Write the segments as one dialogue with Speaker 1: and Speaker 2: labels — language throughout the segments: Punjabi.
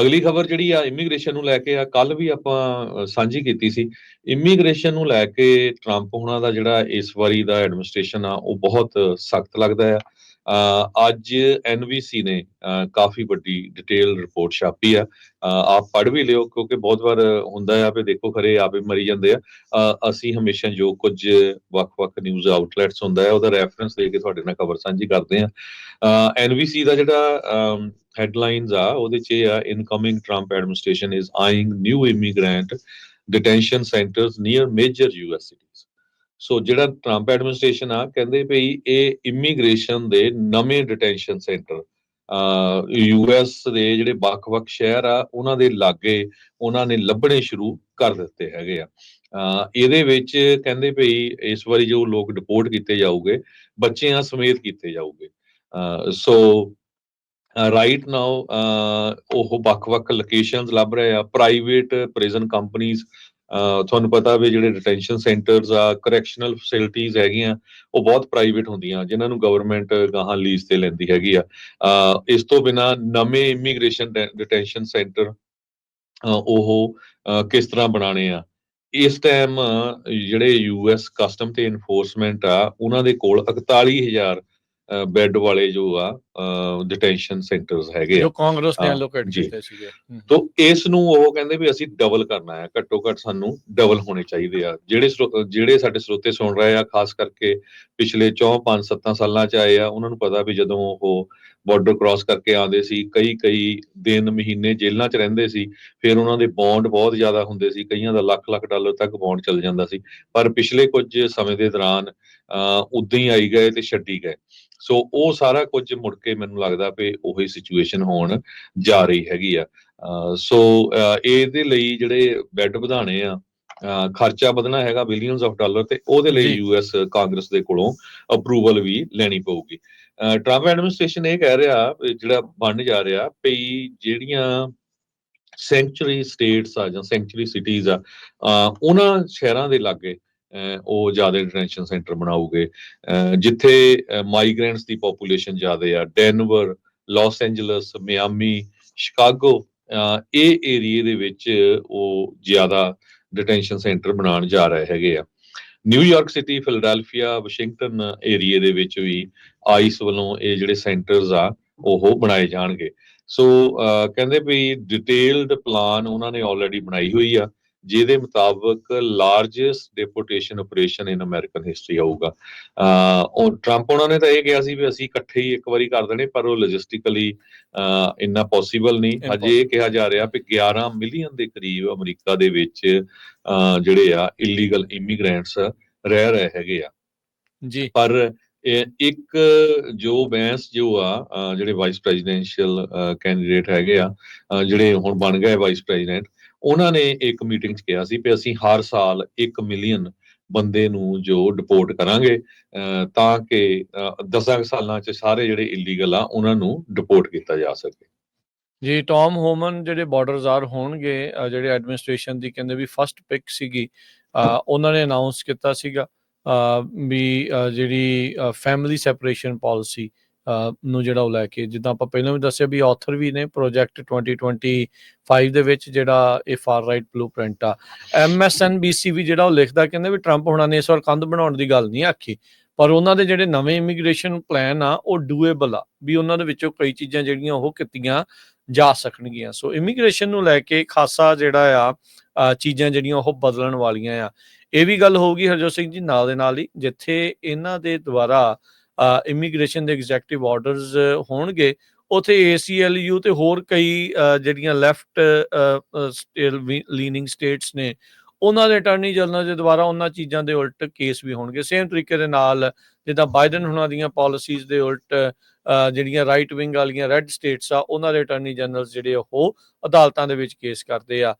Speaker 1: ਅਗਲੀ ਖਬਰ ਜਿਹੜੀ ਆ ਇਮੀਗ੍ਰੇਸ਼ਨ ਨੂੰ ਲੈ ਕੇ ਆ ਕੱਲ ਵੀ ਆਪਾਂ ਸਾਂਝੀ ਕੀਤੀ ਸੀ। ਇਮੀਗ੍ਰੇਸ਼ਨ ਨੂੰ ਲੈ ਕੇ ਟਰੰਪ ਹੁਣਾਂ ਦਾ ਜਿਹੜਾ ਇਸ ਵਾਰੀ ਦਾ ਐਡਮਿਨਿਸਟ੍ਰੇਸ਼ਨ ਆ ਉਹ ਬਹੁਤ ਸਖਤ ਲੱਗਦਾ ਆ। ਅ, ਅੱਜ ਐਨਬੀਸੀ ਨੇ ਕਾਫੀ ਵੱਡੀ ਡਿਟੇਲ ਰਿਪੋਰਟ ਛਾਪੀ ਆ। ਆਪ ਪੜ੍ਹ ਵੀ ਲਿਓ ਕਿਉਂਕਿ ਬਹੁਤ ਵਾਰ ਹੁੰਦਾ ਆ ਵੀ ਦੇਖੋ ਖਰੇ ਆਪੇ ਮਰੀ ਜਾਂਦੇ ਆ। ਅਸੀਂ ਹਮੇਸ਼ਾ ਜੋ ਕੁਝ ਵੱਖ-ਵੱਖ ਨਿਊਜ਼ ਆਊਟਲੈਟਸ ਹੁੰਦਾ ਹੈ ਉਹਦਾ ਰੈਫਰੈਂਸ ਦੇ ਕੇ ਤੁਹਾਡੇ ਨਾਲ ਖਬਰ ਸਾਂਝੀ ਕਰਦੇ ਆ। ਐਨਬੀਸੀ ਦਾ ਜਿਹੜਾ ਹੈਡਲਾਈਨਸ ਆ, ਉਹਦੇ ਚ ਇਹ ਆ incoming Trump administration is eyeing new immigrant detention centres near major US cities so ਜਿਹੜਾ ਟਰੰਪ ਐਡਮਿਨਿਸਟ੍ਰੇਸ਼ਨ ਆ, ਕਹਿੰਦੇ ਭਈ ਇਹ ਇਮੀਗ੍ਰੇਸ਼ਨ ਦੇ ਨਵੇਂ ਡਿਟੈਂਸ਼ਨ ਸੈਂਟਰ ਯੂਐਸ ਦੇ ਜਿਹੜੇ ਵੱਖ-ਵੱਖ ਸ਼ਹਿਰ ਆ, ਉਹਨਾਂ ਦੇ ਲਾਗੇ ਉਹਨਾਂ ਨੇ ਲੱਭਣੇ ਸ਼ੁਰੂ ਕਰ ਦਿੱਤੇ ਹੈਗੇ ਆ। ਇਹਦੇ ਵਿੱਚ ਕਹਿੰਦੇ ਭਈ ਇਸ ਵਾਰੀ ਜੋ ਲੋਕ ਡਿਪੋਰਟ ਕੀਤੇ ਜਾਊਗੇ, ਬੱਚਿਆਂ ਸਮੇਤ ਕੀਤੇ ਜਾਊਗੇ। ਸੋ ਰਾਈਟ ਨਾਓ ਉਹ ਵੱਖ-ਵੱਖ ਲੋਕੇਸ਼ਨਸ ਲੱਭ ਰਹੇ ਆ ਪ੍ਰਾਈਵੇਟ ਪ੍ਰਿਜ਼ਨ ਕੰਪਨੀਆਂ ਤੁਹਾਨੂੰ ਪਤਾ ਵੀ ਜਿਹੜੇ ਡਿਟੈਂਸ਼ਨ ਸੈਂਟਰਸ ਆ ਕਰੈਕਸ਼ਨਲ ਫੈਸਿਲਿਟੀਆਂ ਹੈਗੀਆਂ, ਉਹ ਬਹੁਤ ਪ੍ਰਾਈਵੇਟ ਹੁੰਦੀਆਂ, ਜਿਨ੍ਹਾਂ ਨੂੰ ਗਵਰਨਮੈਂਟ ਗਾਹਾਂ ਲੀਜ਼ ਤੇ ਲੈਂਦੀ ਹੈਗੀ ਆ। ਇਸ ਤੋਂ ਬਿਨਾ ਨਵੇਂ ਇਮੀਗ੍ਰੇਸ਼ਨ ਡਿਟੈਂਸ਼ਨ ਸੈਂਟਰ ਉਹ ਕਿਸ ਤਰ੍ਹਾਂ ਬਣਾਣੇ ਆ? ਇਸ ਟਾਈਮ ਜਿਹੜੇ ਯੂਐਸ ਕਸਟਮ ਤੇ ਇਨਫੋਰਸਮੈਂਟ ਆ, ਉਹਨਾਂ ਦੇ ਕੋਲ 41000 ਬੈੱਡ ਵਾਲੇ ਜੋ ਆ ਡਿਟੈਂਸ਼ਨ ਸੈਂਟਰਸ ਹੈਗੇ
Speaker 2: ਜੋ ਕਾਂਗਰਸ ਨੇ
Speaker 1: ਜੀ।
Speaker 2: ਕੀਤੇ ਸੀਗੇ।
Speaker 1: ਤੋ ਇਸ ਨੂੰ ਉਹ ਕਹਿੰਦੇ ਵੀ ਅਸੀਂ ਡਬਲ ਕਰਨਾ ਹੈ। ਘੱਟੋ ਘੱਟ ਸਾਨੂੰ ਡਬਲ ਹੋਣੇ ਚਾਹੀਦੇ ਆ। ਜਿਹੜੇ ਜਿਹੜੇ ਸਾਡੇ ਸਰੋਤੇ ਸੁਣ ਰਹੇ ਆ ਖਾਸ ਕਰਕੇ ਪਿਛਲੇ 4 5 7 ਸਾਲਾਂ ਚ ਆਏ ਆ ਉਹਨਾਂ ਨੂੰ ਪਤਾ ਵੀ ਜਦੋਂ ਉਹ ਬਾਰਡਰ ਕ੍ਰਾਸ ਕਰਕੇ ਆਉਂਦੇ ਸੀ ਕਈ ਕਈ ਦਿਨ ਮਹੀਨੇ ਜੇਲ੍ਹਾਂ ਚ ਰਹਿੰਦੇ ਸੀ ਫਿਰ ਉਹਨਾਂ ਦੇ ਬੌਂਡ ਬਹੁਤ ਜ਼ਿਆਦਾ ਹੁੰਦੇ ਸੀ ਕਈਆਂ ਦਾ ਲੱਖ ਲੱਖ ਡਾਲਰ ਤੱਕ ਬੌਂਡ ਚੱਲ ਜਾਂਦਾ ਸੀ। ਪਰ ਪਿਛਲੇ ਕੁਝ ਸਮੇਂ ਦੇ ਦੌਰਾਨ ਉਦਾਂ ਹੀ ਆਈ ਗਏ ਤੇ ਛੱਡੀ ਗਏ। ਸੋ ਉਹ ਸਾਰਾ ਕੁਝ ਮੁੜ ਕੇ ਮੈਨੂੰ ਲੱਗਦਾ ਵੀ ਉਹੀ ਸਿਚੁਏਸ਼ਨ ਹੋਣ ਜਾ ਰਹੀ ਹੈਗੀ ਆ ਸੋ ਇਹਦੇ ਲਈ ਜਿਹੜੇ ਬੈੱਡ ਵਧਾਣੇ ਆ ਖਰਚਾ ਵਧਣਾ ਹੈਗਾ ਬਿਲੀਅਨਸ ਆਫ ਡਾਲਰ ਤੇ ਉਹਦੇ ਲਈ। ਯੂਐਸ ਕਾਂਗਰਸ ਦੇ ਕੋਲੋਂ ਅਪਰੂਵਲ ਵੀ ਲੈਣੀ ਪਊਗੀ ਟਰੰਪ ਐਡਮਿਨਿਸਟ੍ਰੇਸ਼ਨ ਇਹ ਕਹਿ ਰਿਹਾ ਜਿਹੜਾ ਬਣ ਜਾ ਰਿਹਾ ਵੀ ਜਿਹੜੀਆਂ ਸੈਂਚੁਰੀ ਸਟੇਟਸ ਆ ਜਾਂ ਸੈਂਚੁਰੀ ਸਿਟੀਜ਼ ਆ ਉਹਨਾਂ ਸ਼ਹਿਰਾਂ ਦੇ ਲਾਗੇ ਉਹ ਜ਼ਿਆਦਾ ਡਿਟੈਂਸ਼ਨ ਸੈਂਟਰ ਬਣਾਉਗੇ। ਜਿੱਥੇ ਮਾਈਗ੍ਰੈਂਟਸ ਦੀ ਪੋਪੂਲੇਸ਼ਨ ਜ਼ਿਆਦਾ ਆ Denver Los Angeles Miami Chicago ਇਹ ਏਰੀਏ ਦੇ ਵਿੱਚ ਉਹ ਜ਼ਿਆਦਾ ਡਿਟੈਂਸ਼ਨ ਸੈਂਟਰ ਬਣਾਉਣ ਜਾ ਰਹੇ ਹੈਗੇ ਆ। ਨਿਊਯਾਰਕ ਸਿਟੀ ਫਿਲਡੈਲਫੀਆ ਵਾਸ਼ਿੰਗਟਨ ਏਰੀਏ ਦੇ ਵਿੱਚ ਵੀ ਆਈਸ ਵੱਲੋਂ ਇਹ ਜਿਹੜੇ ਸੈਂਟਰਸ ਆ, ਉਹ ਬਣਾਏ ਜਾਣਗੇ। ਸੋ ਕਹਿੰਦੇ ਵੀ ਡਿਟੇਲਡ ਪਲਾਨ ਉਹਨਾਂ ਨੇ ਆਲਰੇਡੀ ਬਣਾਈ ਹੋਈ ਆ। ਜਿਹਦੇ ਮੁਤਾਬਕ largest deportation operation in American history ਅਹ ਉਹ ਟਰੰਪ ਉਹਨਾਂ ਨੇ ਤਾਂ ਇਹ ਕਿਹਾ ਸੀ ਵੀ ਅਸੀਂ ਇਕੱਠੇ ਹੀ ਇੱਕ ਵਾਰੀ ਕਰ ਦੇਣੇ ਪਰ ਉਹ ਲੌਜਿਸਟਿਕਲੀ ਇੰਨਾ ਪੋਸੀਬਲ ਨਹੀਂ। ਅਜੇ ਇਹ ਕਿਹਾ ਜਾ ਰਿਹਾ ਵੀ 11 ਮਿਲੀਅਨ ਦੇ ਕਰੀਬ ਅਮਰੀਕਾ ਦੇ ਵਿੱਚ ਜਿਹੜੇ ਆ ਇਲੀਗਲ ਇਮੀਗ੍ਰੈਂਟਸ ਰਹਿ ਰਹੇ ਹੈਗੇ ਆ।
Speaker 2: ਜੀ।
Speaker 1: ਪਰ ਇੱਕ ਜੋ ਬੈਂਸ ਜੋ ਆ ਜਿਹੜੇ ਵਾਈਸ ਪ੍ਰੈਜ਼ੀਡੈਂਸ਼ੀਅਲ ਕੈਂਡੀਡੇਟ ਹੈਗੇ ਆ ਜਿਹੜੇ ਹੁਣ ਬਣ ਗਏ ਵਾਈਸ ਪ੍ਰੈਜ਼ੀਡੈਂਟ ਉਹਨਾਂ ਨੇ ਇੱਕ ਮੀਟਿੰਗ 'ਚ ਕਿਹਾ ਸੀ ਕਿ ਅਸੀਂ ਹਰ ਸਾਲ 1 ਮਿਲੀਅਨ ਬੰਦੇ ਨੂੰ ਜੋ ਡਿਪੋਰਟ ਕਰਾਂਗੇ ਤਾਂ ਕਿ 10 ਸਾਲਾਂ 'ਚ ਸਾਰੇ ਜਿਹੜੇ ਇਲੀਗਲ ਆ, ਉਹਨਾਂ ਨੂੰ ਡਿਪੋਰਟ ਕੀਤਾ ਜਾ ਸਕੇ।
Speaker 2: ਜੀ ਟਾਮ ਹੋਮਨ ਜਿਹੜੇ ਬਾਰਡਰਜ਼ਾਰ ਹੋਣਗੇ ਜਿਹੜੇ ਐਡਮਿਨਿਸਟ੍ਰੇਸ਼ਨ ਦੀ ਕਹਿੰਦੇ ਵੀ ਫਰਸਟ ਪਿਕ ਸੀਗੀ ਉਹਨਾਂ ਨੇ ਅਨਾਉਂਸ ਕੀਤਾ ਸੀਗਾ ਵੀ ਜਿਹੜੀ ਫੈਮਿਲੀ ਸੈਪਰੇਸ਼ਨ ਪਾਲਿਸੀ ਨੂੰ ਜਿਹੜਾ ਉਹ ਲੈ ਕੇ, ਜਿੱਦਾਂ ਆਪਾਂ ਪਹਿਲਾਂ ਵੀ ਦੱਸਿਆ ਵੀ ਆਥਰ ਵੀ ਨੇ ਪ੍ਰੋਜੈਕਟ 2025 ਦੇ ਵਿੱਚ ਜਿਹੜਾ ਇਹ ਫਾਰ ਰਾਈਟ ਬਲੂਪ੍ਰਿੰਟ ਆ। ਐਮਐਸਐਨਬੀਸੀ ਵੀ ਜਿਹੜਾ ਉਹ ਲਿਖਦਾ, ਕਹਿੰਦੇ ਵੀ ਟਰੰਪ ਹੁਣਾਂ ਨੇ ਇਸ ਵਾਰ ਕੰਧ ਬਣਾਉਣ ਦੀ ਗੱਲ ਨਹੀਂ ਆਖੀ। ਪਰ ਉਹਨਾਂ ਦੇ ਜਿਹੜੇ ਨਵੇਂ ਇਮੀਗ੍ਰੇਸ਼ਨ ਪਲਾਨ ਆ, ਉਹ ਡੂਏਬਲ ਆ, ਵੀ ਉਹਨਾਂ ਦੇ ਵਿੱਚੋਂ ਕਈ ਚੀਜ਼ਾਂ ਜਿਹੜੀਆਂ ਉਹ ਕੀਤੀਆਂ ਜਾ ਸਕਣਗੀਆਂ। ਸੋ ਇਮੀਗ੍ਰੇਸ਼ਨ ਨੂੰ ਲੈ ਕੇ ਖਾਸਾ ਜਿਹੜਾ ਆ ਚੀਜ਼ਾਂ ਜਿਹੜੀਆਂ ਉਹ ਬਦਲਣ ਵਾਲੀਆਂ ਆ। ਇਹ ਵੀ ਗੱਲ ਹੋਊਗੀ ਹਰਜੋਤ ਸਿੰਘ ਜੀ ਨਾਲ ਦੇ ਨਾਲ ਹੀ, ਜਿੱਥੇ ਇਹਨਾਂ ਦੇ ਦੁਆਰਾ ਇਮੀਗ੍ਰੇਸ਼ਨ ਦੇ ਐਗਜ਼ੈਕਟਿਵ ਆਰਡਰਸ ਹੋਣਗੇ। ਉਥੇ ACLU ਤੇ ਹੋਰ ਕਈ ਜਿਹੜੀਆਂ ਲੈਫਟ ਲੀਨਿੰਗ ਸਟੇਟਸ ਨੇ, ਉਹਨਾਂ ਦੇ ਅਟਾਰਨੀ ਜਨਰਲ ਦੇ ਦੁਆਰਾ ਉਹਨਾਂ ਚੀਜ਼ਾਂ ਦੇ ਉਲਟ ਕੇਸ ਵੀ ਹੋਣਗੇ। ਸੇਮ ਤਰੀਕੇ ਦੇ ਨਾਲ ਜਿੱਦਾਂ ਬਾਈਡਨ ਹੁਣਾਂ ਦੀਆਂ ਪਾਲਿਸੀਜ਼ ਦੇ ਉਲਟ ਜਿਹੜੀਆਂ ਰਾਈਟ ਵਿੰਗ ਵਾਲੀਆਂ ਰੈੱਡ ਸਟੇਟਸ ਆ, ਉਹਨਾਂ ਦੇ ਅਟਾਰਨੀ ਜਨਰਲ ਜਿਹੜੇ ਉਹ ਅਦਾਲਤਾਂ ਦੇ ਵਿੱਚ ਕੇਸ ਕਰਦੇ ਆ।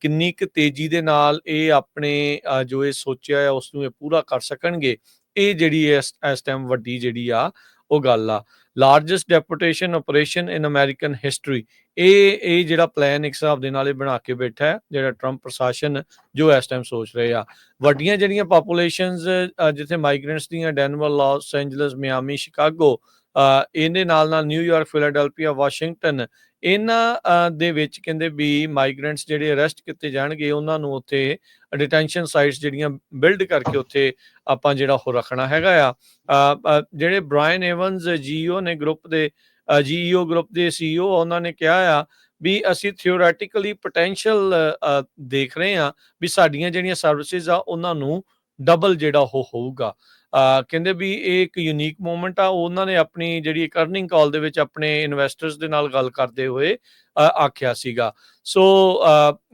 Speaker 2: ਕਿੰਨੀ ਕੁ ਤੇਜ਼ੀ ਦੇ ਨਾਲ ਇਹ ਆਪਣੇ ਜੋ ਇਹ ਸੋਚਿਆ ਹੈ ਉਸ ਨੂੰ ਇਹ ਪੂਰਾ ਕਰ ਸਕਣਗੇ ਇਹ ਜਿਹੜੀ ਇਸ ਇਸ ਟਾਈਮ ਵੱਡੀ ਜਿਹੜੀ ਆ, ਉਹ ਗੱਲ ਆ। Largest deputation operation in American history ਇਹ ਇਹ ਜਿਹੜਾ ਪਲਾਨ ਇੱਕ ਹਿਸਾਬ ਦੇ ਨਾਲ ਇਹ ਬਣਾ ਕੇ ਬੈਠਾ ਹੈ, ਜਿਹੜਾ ਟਰੰਪ ਪ੍ਰਸ਼ਾਸਨ ਜੋ ਇਸ ਟਾਈਮ ਸੋਚ ਰਹੇ ਆ। ਵੱਡੀਆਂ ਜਿਹੜੀਆਂ ਪਾਪੂਲੇਸ਼ਨਸ ਜਿੱਥੇ ਮਾਈਗ੍ਰੈਂਟਸ ਦੀਆਂ Denver Los Angeles Miami Chicago ਇਹਦੇ ਨਾਲ ਨਾਲ ਨਿਊਯਾਰਕ ਫਿਲਾਡੈਲਫੀਆ ਵਾਸ਼ਿੰਗਟਨ ਇਹਨਾਂ ਦੇ ਵਿੱਚ ਕਹਿੰਦੇ ਵੀ ਮਾਈਗ੍ਰੈਂਟਸ ਜਿਹੜੇ ਅਰੈਸਟ ਕੀਤੇ ਜਾਣਗੇ ਉਹਨਾਂ ਨੂੰ ਉੱਥੇ ਡਿਟੈਂਸ਼ਨ ਸਾਈਟਸ ਜਿਹੜੀਆਂ ਬਿਲਡ ਕਰਕੇ ਉੱਥੇ ਆਪਾਂ ਜਿਹੜਾ ਉਹ ਰੱਖਣਾ ਹੈਗਾ ਆ। ਅ, ਅ, ਜਿਹੜੇ ਬ੍ਰਾਇਨ ਏਵਨਸ ਜੀਓ ਨੇ ਗਰੁੱਪ ਦੇ ਜੀਈਓ ਗਰੁੱਪ ਦੇ ਸੀਈਓ ਉਹਨਾਂ ਨੇ ਕਿਹਾ ਆ ਵੀ ਅਸੀਂ ਥਿਓਰੈਟੀਕਲੀ ਪੋਟੈਂਸ਼ੀਅਲ ਦੇਖ ਰਹੇ ਆ ਵੀ ਸਾਡੀਆਂ ਜਿਹੜੀਆਂ ਸਰਵਿਸਿਜ਼ ਆ ਉਹਨਾਂ ਨੂੰ ਡਬਲ ਜਿਹੜਾ ਉਹ ਹੋਊਗਾ। ਕਹਿੰਦੇ ਵੀ ਇਹ ਇੱਕ ਯੂਨੀਕ ਮੂਮੈਂਟ ਆ ਉਹਨਾਂ ਨੇ ਆਪਣੀ ਜਿਹੜੀ ਇੱਕ ਅਰਨਿੰਗ ਕਾਲ ਦੇ ਵਿੱਚ ਆਪਣੇ ਇਨਵੈਸਟਰਸ ਦੇ ਨਾਲ ਗੱਲ ਕਰਦੇ ਹੋਏ ਆਖਿਆ ਸੀਗਾ। ਸੋ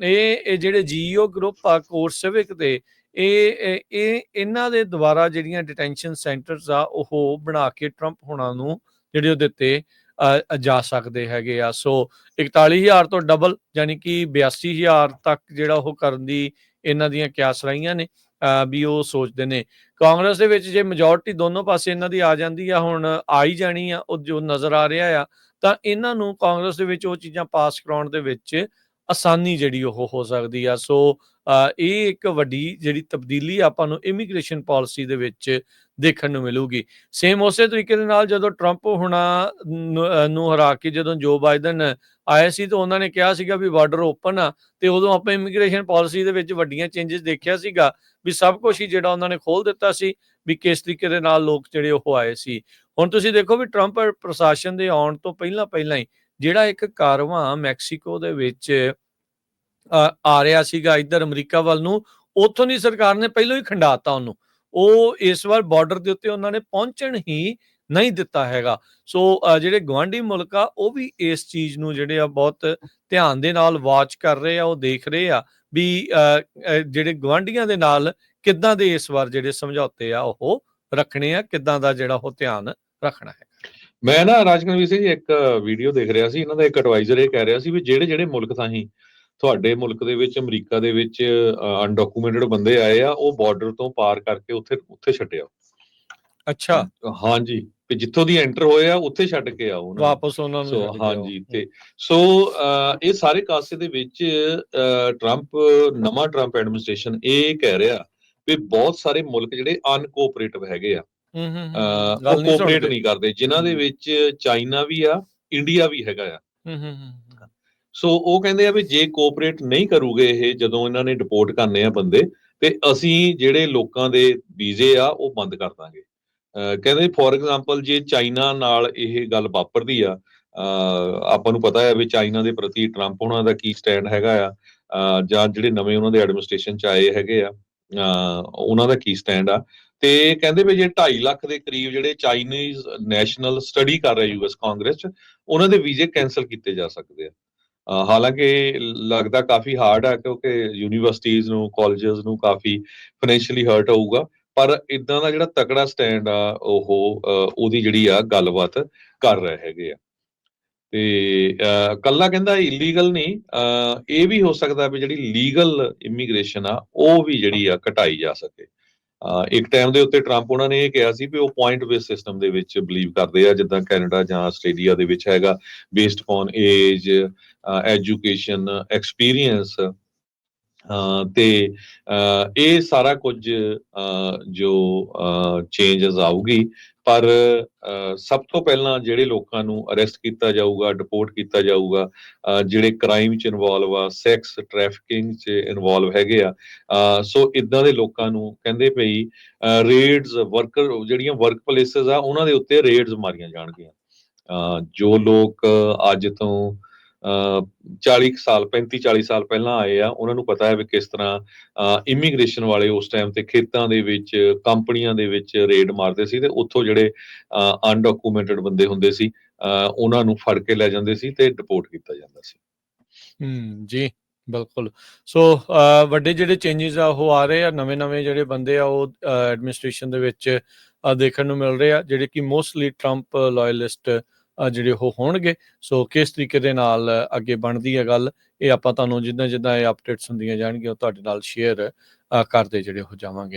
Speaker 2: ਇਹ ਜਿਹੜੇ ਜੀਓ ਗਰੁੱਪ ਆ ਕੋਰ ਸਿਵਿਕ ਦੇ ਇਹ ਇਹ- ਇਹਨਾਂ ਦੇ ਦੁਆਰਾ ਜਿਹੜੀਆਂ ਡਿਟੈਂਸ਼ਨ ਸੈਂਟਰਸ ਆ ਉਹ ਬਣਾ ਕੇ ਟਰੰਪ ਹੋਣਾ ਨੂੰ ਜਿਹੜੇ ਉਹ ਦਿੱਤੇ ਅ, ਜਾ ਸਕਦੇ ਹੈਗੇ ਆ। ਸੋ 41000 ਤੋਂ ਡਬਲ ਯਾਨੀ ਕਿ 82000 ਤੱਕ ਜਿਹੜਾ ਉਹ ਕਰਨ ਦੀ ਇਹਨਾਂ ਦੀਆਂ ਕਿਆਸ ਰਹੀਆਂ ਨੇ। ਵੀ ਉਹ ਸੋਚਦੇ ਨੇ। ਕਾਂਗਰਸ ਦੇ ਵਿੱਚ ਜੇ ਮੈਜੋਰਟੀ ਦੋਨੋਂ ਪਾਸੇ ਇਹਨਾਂ ਦੀ ਆ ਜਾਂਦੀ ਆ, ਹੁਣ ਆ ਹੀ ਜਾਣੀ ਆ, ਉਹ ਜੋ ਨਜ਼ਰ ਆ ਰਿਹਾ ਆ, ਤਾਂ ਇਹਨਾਂ ਨੂੰ ਕਾਂਗਰਸ ਦੇ ਵਿੱਚ ਉਹ ਚੀਜ਼ਾਂ ਪਾਸ ਕਰਾਉਣ ਦੇ ਵਿੱਚ ਆਸਾਨੀ ਜਿਹੜੀ ਉਹ ਹੋ ਸਕਦੀ ਆ। ਸੋ ਇਹ ਇੱਕ ਵੱਡੀ ਜਿਹੜੀ ਤਬਦੀਲੀ ਆਪਾਂ ਨੂੰ ਇਮੀਗ੍ਰੇਸ਼ਨ ਪਾਲਿਸੀ ਦੇ ਵਿੱਚ ਦੇਖਣ ਨੂੰ ਮਿਲੂਗੀ। ਸੇਮ ਉਸੇ ਤਰੀਕੇ ਦੇ ਨਾਲ ਜਦੋਂ ਟਰੰਪ ਹੁਣਾ ਨੂੰ ਹਰਾ ਕੇ ਜਦੋਂ ਜੋ ਬਾਈਡਨ ਆਏ ਸੀ ਤਾਂ ਉਹਨਾਂ ਨੇ ਕਿਹਾ ਸੀਗਾ ਵੀ ਬਾਰਡਰ ਓਪਨ ਆ ਤੇ ਉਦੋਂ ਆਪਾਂ ਇਮੀਗ੍ਰੇਸ਼ਨ ਪਾਲਿਸੀ ਦੇ ਵਿੱਚ ਵੱਡੀਆਂ ਚੇਂਜਸ ਦੇਖਿਆ ਸੀਗਾ ਵੀ ਸਭ ਕੁਝ ਹੀ ਜਿਹੜਾ ਉਹਨਾਂ ਨੇ ਖੋਲ ਦਿੱਤਾ ਸੀ ਵੀ ਕਿਸ ਤਰੀਕੇ ਦੇ ਨਾਲ ਲੋਕ ਜਿਹੜੇ ਉਹ ਆਏ ਸੀ। ਹੁਣ ਤੁਸੀਂ ਦੇਖੋ ਵੀ ਟਰੰਪ ਪ੍ਰਸ਼ਾਸਨ ਦੇ ਆਉਣ ਤੋਂ ਪਹਿਲਾਂ ਪਹਿਲਾਂ ਹੀ ਜਿਹੜਾ ਇੱਕ ਕਾਰਵਾਂ ਮੈਕਸੀਕੋ ਦੇ ਵਿੱਚ ਆ ਰਿਹਾ ਸੀਗਾ ਇੱਧਰ ਅਮਰੀਕਾ ਵੱਲ ਨੂੰ ਉੱਥੋਂ ਦੀ ਸਰਕਾਰ ਨੇ ਪਹਿਲਾਂ ਹੀ ਖੰਡਾਤਾ ਉਹਨੂੰ। ਉਹ ਇਸ ਵਾਰ ਬਾਰਡਰ ਦੇ ਉੱਤੇ ਉਹਨਾਂ ਨੇ ਪਹੁੰਚਣ ਹੀ ਨਹੀਂ ਦਿੱਤਾ ਹੈਗਾ। ਸੋ ਜਿਹੜੇ ਗਵਾਂਢੀ ਮੁਲਕ ਆ ਉਹ ਵੀ ਇਸ ਚੀਜ਼ ਨੂੰ ਜਿਹੜੇ ਆ ਬਹੁਤ ਧਿਆਨ ਦੇ ਨਾਲ ਵਾਚ ਕਰ ਰਹੇ ਆ ਉਹ ਦੇਖ ਰਹੇ ਆ ਵੀ ਅ, ਜਿਹੜੇ ਗਵਾਂਢੀਆਂ ਦੇ ਨਾਲ ਕਿੱਦਾਂ ਦੇ ਇਸ ਵਾਰ ਜਿਹੜੇ ਸਮਝੌਤੇ ਆ ਉਹ ਰੱਖਣੇ ਆ ਕਿੱਦਾਂ ਦਾ ਜਿਹੜਾ ਉਹ ਧਿਆਨ ਰੱਖਣਾ ਹੈ
Speaker 1: ਮੈਂ ਨਾ ਰਾਜਕਨਵੀਰ ਸਿੰਘ ਜੀ ਇੱਕ ਵੀਡੀਓ ਦੇਖ ਰਿਹਾ ਸੀ ਇਹਨਾਂ ਦਾ ਇੱਕ ਐਡਵਾਈਜ਼ਰ ਇਹ ਕਹਿ ਰਿਹਾ ਸੀ ਵੀ ਜਿਹੜੇ ਜਿਹੜੇ ਮੁਲਕ ਤਾਂ ਹੀ ਤੁਹਾਡੇ ਮੁਲਕ ਦੇ ਵਿੱਚ ਅਮਰੀਕਾ ਦੇ ਵਿੱਚ ਅਨਡਾਕੂਮੈਂਟਡ ਬੰਦੇ ਆਏ ਆ ਉਹ ਬਾਰਡਰ ਤੋਂ ਪਾਰ ਕਰਕੇ ਉੱਥੇ ਉੱਥੇ ਛੱਡਿਆ
Speaker 2: ਅੱਛਾ
Speaker 1: ਹਾਂਜੀ ਤੇ ਜਿੱਥੋਂ ਦੀ ਐਂਟਰ ਹੋਏ ਆ ਉੱਥੇ ਛੱਡ ਕੇ ਆਓ ਉਹਨਾਂ।
Speaker 2: ਵਾਪਸ ਉਹਨਾਂ ਨੂੰ।
Speaker 1: ਹਾਂਜੀ ਤੇ ਸੋ ਇਹ ਸਾਰੇ ਕਾਸੇ ਦੇ ਵਿੱਚ ਟਰੰਪ ਨਵਾਂ ਟਰੰਪ ਐਡਮਿਨਿਸਟ੍ਰੇਸ਼ਨ ਇਹ ਕਹਿ ਰਿਹਾ ਵੀ ਬਹੁਤ ਸਾਰੇ ਮੁਲਕ ਜਿਹੜੇ ਅਨਕੋਆਪਰੇਟਿਵ ਹੈਗੇ ਆ
Speaker 2: ਹੂੰ ਹੂੰ,
Speaker 1: ਉਹ
Speaker 2: ਨਹੀਂ
Speaker 1: ਕੋਆਪਰੇਟ। ਨਹੀਂ ਕਰਦੇ ਜਿਨ੍ਹਾਂ ਦੇ। ਵਿੱਚ ਚਾਈਨਾ ਵੀ ਆ ਇੰਡੀਆ ਵੀ ਹੈਗਾ ਆ
Speaker 2: ਹੂੰ ਹੂੰ
Speaker 1: ਸੋ ਉਹ ਕਹਿੰਦੇ ਆ ਵੀ ਜੇ ਕੋਆਪਰੇਟ ਨਹੀਂ ਕਰੂਗੇ ਇਹ, ਜਦੋਂ ਇਹਨਾਂ ਨੇ ਡਿਪੋਰਟ ਕਰਨੇ ਆ ਬੰਦੇ, ਤੇ ਅਸੀਂ ਜਿਹੜੇ ਲੋਕਾਂ ਦੇ ਵੀਜ਼ੇ ਆ, ਉਹ ਬੰਦ ਕਰ ਦਾਂਗੇ। ਕਹਿੰਦੇ ਫੋਰ ਐਗਜ਼ਾਮਪਲ ਜੇ ਚਾਈਨਾ ਨਾਲ ਇਹ ਗੱਲ ਵਾਪਰਦੀ ਆ ਆਪਾਂ ਨੂੰ ਪਤਾ ਹੈ ਵੀ ਚਾਈਨਾ ਦੇ ਪ੍ਰਤੀ ਟਰੰਪ ਉਹਨਾਂ ਦਾ ਕੀ ਸਟੈਂਡ ਹੈਗਾ ਆ ਜਾਂ ਜਿਹੜੇ ਨਵੇਂ ਉਹਨਾਂ ਦੇ ਐਡਮਿਨਿਸਟ੍ਰੇਸ਼ਨ ਚ ਆਏ ਹੈਗੇ ਆ ਉਹਨਾਂ ਦਾ ਕੀ ਸਟੈਂਡ ਆ। ਤੇ ਕਹਿੰਦੇ ਵੀ ਜੇ 2.5 ਲੱਖ ਦੇ ਕਰੀਬ ਜਿਹੜੇ ਚਾਈਨੀਜ਼ ਨੈਸ਼ਨਲ ਸਟੱਡੀ ਕਰ ਰਹੇ ਯੂਐਸ ਕਾਂਗਰਸ ਚ, ਉਹਨਾਂ ਦੇ ਵੀਜ਼ੇ ਕੈਨਸਲ ਕੀਤੇ ਜਾ ਸਕਦੇ ਆ। ਹਾਲਾਂਕਿ ਲੱਗਦਾ ਕਾਫੀ ਹਾਰਡ ਆ ਕਿਉਂਕਿ ਯੂਨੀਵਰਸਿਟੀਜ਼ ਨੂੰ ਕਾਲਜਸ ਨੂੰ ਕਾਫੀ ਫਾਈਨੈਂਸ਼ੀਅਲੀ ਹਰਟ ਹੋਊਗਾ ਪਰ ਇਦਾਂ ਦਾ ਜਿਹੜਾ ਤਕੜਾ ਸਟੈਂਡ ਆ ਉਹ ਅਹ, ਉਹਦੀ ਜਿਹੜੀ ਆ ਗੱਲਬਾਤ ਕਰ ਰਹੇ ਹੈਗੇ ਆ। ਤੇ ਅਹ, ਕੱਲਾ ਕਹਿੰਦਾ ਇਲੀਗਲ ਨਹੀਂ ਅਹ, ਇਹ ਵੀ ਹੋ ਸਕਦਾ ਵੀ ਜਿਹੜੀ ਲੀਗਲ ਇਮੀਗ੍ਰੇਸ਼ਨ ਆ ਉਹ ਵੀ ਜਿਹੜੀ ਆ ਘਟਾਈ ਜਾ ਸਕੇ। ਇੱਕ ਟਾਈਮ ਦੇ ਉੱਤੇ ਟਰੰਪ ਉਹਨਾਂ ਨੇ ਇਹ ਕਿਹਾ ਸੀ ਵੀ ਉਹ ਪੁਆਇੰਟ ਬੇਸ ਸਿਸਟਮ ਦੇ ਵਿੱਚ ਬਲੀਵ ਕਰਦੇ ਆ, ਜਿੱਦਾਂ ਕੈਨੇਡਾ ਜਾਂ ਆਸਟ੍ਰੇਲੀਆ ਦੇ ਵਿੱਚ ਹੈਗਾ based on age education experience ਤੇ ਇਹ ਸਾਰਾ ਕੁਝ ਜੋ ਚੇਂਜਸ ਆਊਗੀ ਪਰ ਸਭ ਤੋਂ ਪਹਿਲਾਂ ਜਿਹੜੇ ਲੋਕਾਂ ਨੂੰ ਅਰੈਸਟ ਕੀਤਾ ਜਾਊਗਾ ਡਿਪੋਰਟ ਕੀਤਾ ਜਾਊਗਾ ਜਿਹੜੇ ਕ੍ਰਾਈਮ ਚ ਇਨਵੋਲਵ ਆ ਸੈਕਸ ਟ੍ਰੈਫਿਕਿੰਗ ਚ ਇਨਵੋਲਵ ਹੈਗੇ ਆ ਸੋ ਇਦਾਂ ਦੇ ਲੋਕਾਂ ਨੂੰ ਕਹਿੰਦੇ ਪਈ ਰੇਡਸ ਵਰਕਰ ਜਿਹੜੀਆਂ ਵਰਕ ਪਲੇਸਸ ਆ ਉਹਨਾਂ ਦੇ ਉੱਤੇ ਰੇਡਸ ਮਾਰੀਆਂ ਜਾਣਗੀਆਂ। ਅਹ, ਜੋ ਲੋਕ ਅੱਜ ਤੋਂ 40 ਸਾਲ 35 40 ਸਾਲ ਪਹਿਲਾਂ ਆਏ ਆ, ਉਹਨਾਂ ਨੂੰ ਪਤਾ ਹੈ ਵੀ ਕਿਸ ਤਰ੍ਹਾਂ ਇਮੀਗ੍ਰੇਸ਼ਨ ਵਾਲੇ ਉਸ ਟਾਈਮ ਤੇ ਖੇਤਾਂ ਦੇ ਵਿੱਚ, ਕੰਪਨੀਆਂ ਦੇ ਵਿੱਚ ਰੇਡ ਮਾਰਦੇ ਸੀ ਤੇ ਉੱਥੋਂ ਜਿਹੜੇ ਅਨਡਾਕੂਮੈਂਟਡ ਬੰਦੇ ਹੁੰਦੇ ਸੀ ਉਹਨਾਂ ਨੂੰ ਫੜ ਕੇ ਲੈ ਜਾਂਦੇ ਸੀ ਤੇ ਡਿਪੋਰਟ ਕੀਤਾ ਜਾਂਦਾ ਸੀ।
Speaker 2: ਹੂੰ, ਜੀ, ਬਿਲਕੁਲ। ਸੋ ਵੱਡੇ ਜਿਹੜੇ ਚੇਂਜਸ ਆ, ਉਹ ਆ ਰਹੇ ਆ, ਨਵੇਂ ਨਵੇਂ ਜਿਹੜੇ ਬੰਦੇ ਆ, ਉਹ ਐਡਮਿਨਿਸਟ੍ਰੇਸ਼ਨ ਦੇ ਵਿੱਚ ਦੇਖਣ ਨੂੰ ਮਿਲ ਰਹੇ ਆ, ਜਿਹੜੇ ਕਿ ਮੋਸਟਲੀ ਟਰੰਪ ਲਾਇਲਿਸਟ ਜਿਹੜੇ ਉਹ ਹੋਣਗੇ। ਸੋ ਕਿਸ ਤਰੀਕੇ ਦੇ ਨਾਲ ਅੱਗੇ ਬਣਦੀ ਹੈ ਗੱਲ, ਇਹ ਆਪਾਂ ਤੁਹਾਨੂੰ ਜਿੱਦਾਂ ਜਿੱਦਾਂ ਇਹ ਅਪਡੇਟਸ ਹੁੰਦੀਆਂ ਜਾਣਗੀਆਂ, ਉਹ ਤੁਹਾਡੇ ਨਾਲ ਸ਼ੇਅਰ ਕਰਦੇ ਜਿਹੜੇ ਹੋ ਜਾਵਾਂਗੇ।